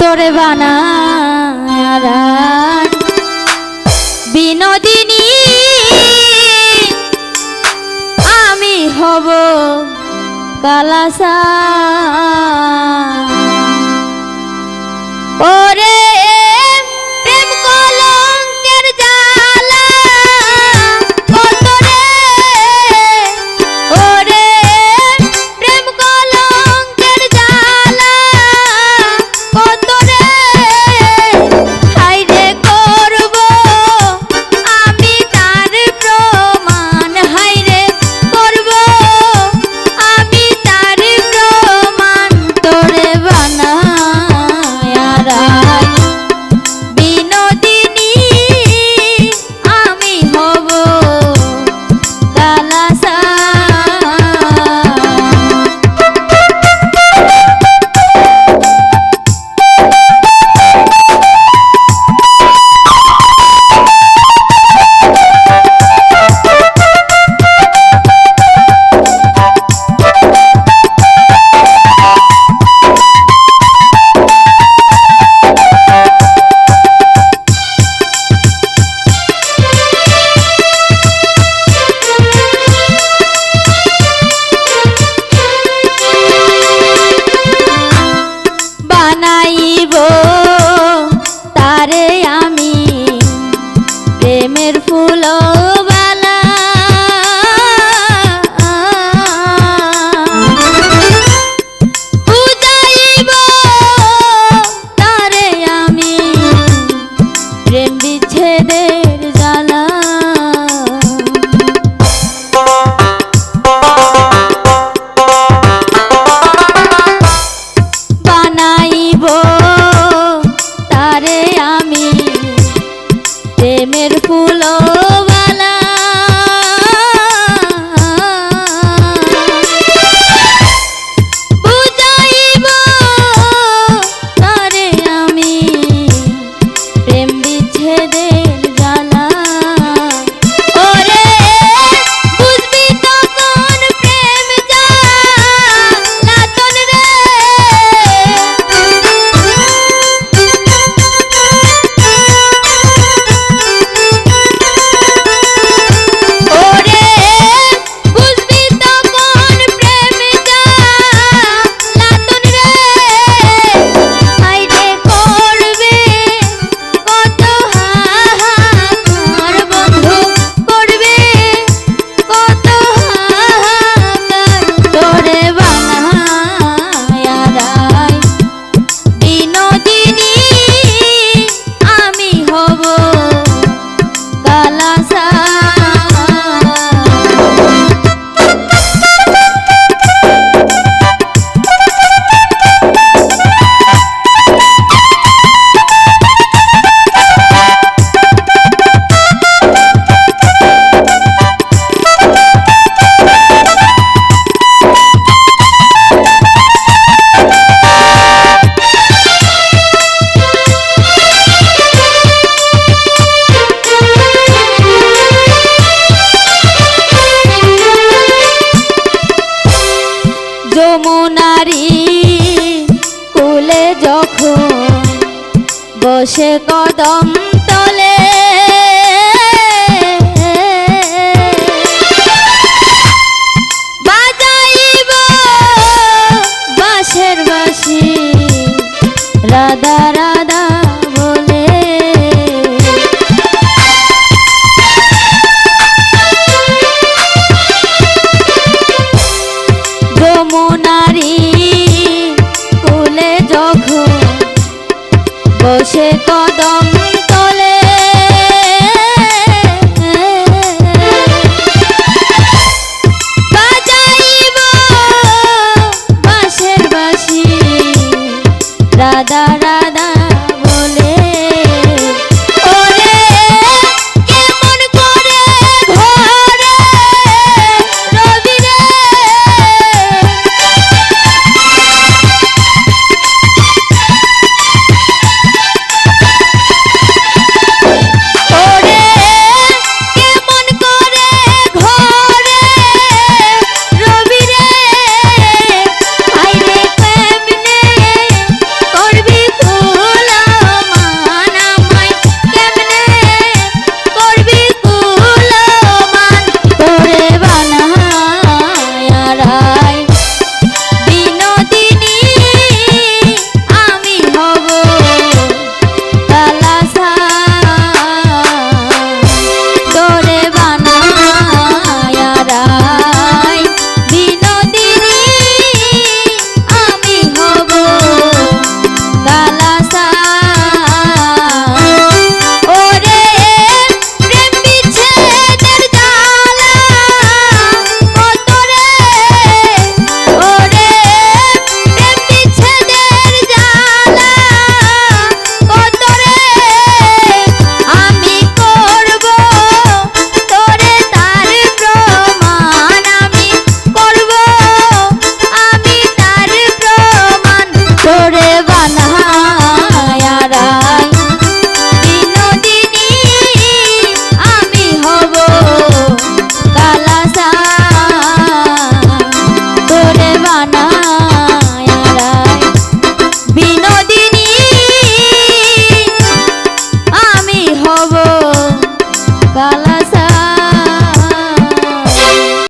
তোরে বানারা বিনোদিনী আমি হব কালাসা ছেড়ে বসে কদম তলে। বাজাইব বাঁশের বাঁশি। রাধা রাধা